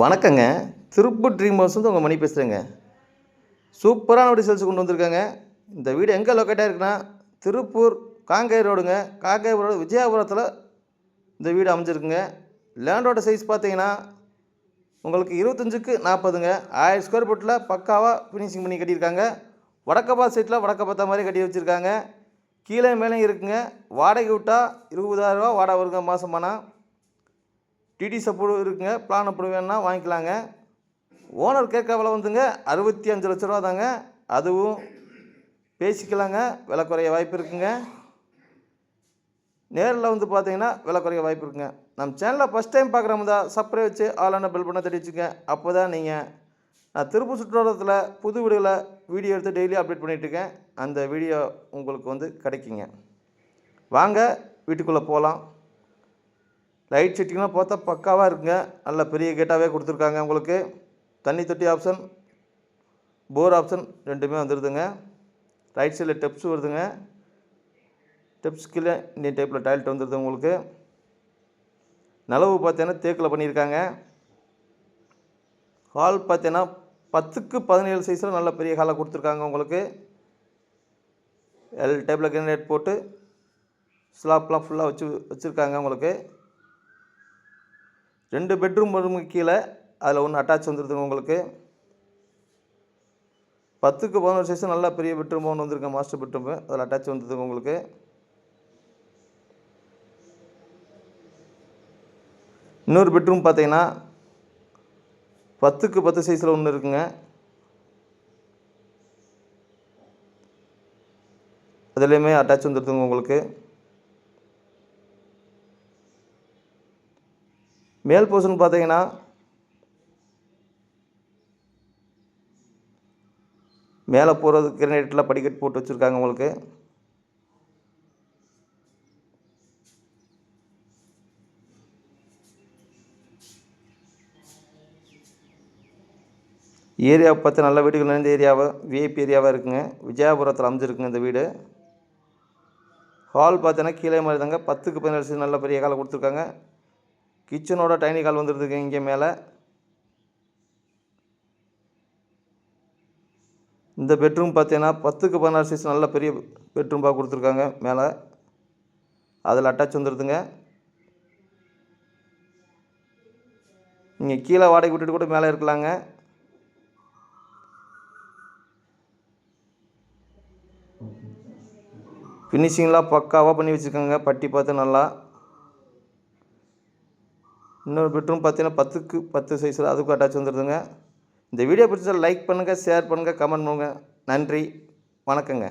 வணக்கங்க. Tiruppur dream house வந்து உங்கள் மணி பேசுகிறேங்க சூப்பரான வீடு சேல்ஸ் கொண்டு வந்திருக்காங்க. இந்த வீடு எங்கே லொக்கேட்டாக இருக்குன்னா திருப்பூர் காங்கேய ரோடுங்க. காங்கேய ரோடு விஜயாபுரத்தில் இந்த வீடு அமைஞ்சிருக்குங்க. லேண்டோட சைஸ் பார்த்தீங்கன்னா உங்களுக்கு இருபத்தஞ்சுக்கு நாற்பதுங்க ஆயிரம் ஸ்கொயர் ஃபீட்டில் பக்காவாக ஃபினிஷிங் பண்ணி கட்டியிருக்காங்க. வடக்கப்பா சைட்டில் வடக்க பார்த்த மாதிரி கட்டி வச்சுருக்காங்க. கீழே மேலே இருக்குங்க. வாடகை விட்டால் இருபதாயிரரூவா வாடகை வருங்க மாதமானா டிடி சப்போர்ட் இருக்குங்க பிளான் அப்படி வேணுன்னா வாங்கிக்கலாங்க. ஓனர் கேட்க விலை வந்துங்க அறுபத்தி அஞ்சு லட்ச ரூபா தாங்க. அதுவும் பேசிக்கலாங்க விலை குறைய வாய்ப்பு இருக்குங்க. நேரில் வந்து பார்த்தீங்கன்னா விலை குறைய வாய்ப்பு இருக்குங்க. நம்ம சேனலை ஃபஸ்ட் டைம் பார்க்குறவங்க தான் சப்ரே வச்சு ஆளான பில் பண்ண தட்டி வச்சுங்க அப்போ தான் நீங்கள் நான் திருப்பூர் சுற்றுலாத்தில் புது வீடுகளை வீடியோ எடுத்து டெய்லி அப்டேட் பண்ணிகிட்ருக்கேன் அந்த வீடியோ உங்களுக்கு வந்து கிடைக்குங்க. வாங்க வீட்டுக்குள்ளே போகலாம் லைட் செட்டிங்லாம் பார்த்தா பக்காவாக இருக்குங்க. நல்ல பெரிய கேட்டாகவே கொடுத்துருக்காங்க உங்களுக்கு. தண்ணி தொட்டி ஆப்ஷன் போர் ஆப்ஷன் ரெண்டுமே வந்துடுதுங்க ரைட் சைடில் டெப்ஸ் வருதுங்க. டெப்ஸ் கீழே இந்த டைப்பில் டாய்லெட் வந்துடுது உங்களுக்கு. நிலவு பார்த்தீங்கன்னா தேக்கில் பண்ணியிருக்காங்க. ஹால் பார்த்தீங்கன்னா பத்துக்கு பதினேழு சைஸில் நல்ல பெரிய ஹாலாக கொடுத்துருக்காங்க உங்களுக்கு. எல் டைப்பில் கிரனேட் போட்டு ஸ்லாப்லாம் ஃபுல்லாக வச்சு வச்சுருக்காங்க உங்களுக்கு. ரெண்டு பெட்ரூம் ரூமுக்கு கீழே அதில் ஒன்று அட்டாச் வந்துருதுங்க உங்களுக்கு. பத்துக்கு பதினோரு சைஸ் நல்ல பெரிய பெட்ரூம் ஒன்று வந்துருங்க மாஸ்டர் பெட்ரூமு அதில் அட்டாச் வந்துருதுங்க உங்களுக்கு. இன்னொரு பெட்ரூம் பார்த்தீங்கன்னா பத்துக்கு பத்து சைஸில் ஒன்று இருக்குங்க. அதுலேயுமே அட்டாச் வந்துருதுங்க உங்களுக்கு. மேல் போர்ஷன் பார்த்தீங்கன்னா மேலே போகிறது கிரனைட்டில் படிக்கட் போட்டு வச்சுருக்காங்க உங்களுக்கு. ஏரியாவை பார்த்து நல்ல வீடுகள் நிறைந்த ஏரியாவை விஐபி ஏரியாவாக இருக்குங்க. விஜயாபுரத்தில் அமைஞ்சிருக்குங்க இந்த வீடு. ஹால் பார்த்தீங்கன்னா கீழே மாதிரி தாங்க. பத்துக்கு பதினேழு நல்ல பெரிய காலை கொடுத்துருக்காங்க. கிச்சனோட டைனி கால் வந்துருதுங்க இங்கே மேலே. இந்த பெட்ரூம் பார்த்தீங்கன்னா பத்துக்கு பதினாறு சைஸ் நல்ல பெரிய பெட்ரூம்பாக கொடுத்துருக்காங்க மேலே. அதில் அட்டாச் வந்துடுதுங்க நீங்கள் கீழே வாடகை விட்டுட்டு கூட மேலே இருக்கலாங்க. ஃபினிஷிங்லாம் பக்காவாக பண்ணி வச்சுருக்காங்க. பட்டி பார்த்து நல்லா. இன்னொரு பெட்ரூம் பார்த்தீங்கன்னா பத்துக்கு பத்து சைஸில் அதுக்கும் அட்டாச் வந்துடுதுங்க இந்த வீடியோ பிடிச்சா லைக் பண்ணுங்கள் ஷேர் பண்ணுங்கள் கமெண்ட் பண்ணுங்கள் நன்றி வணக்கங்க.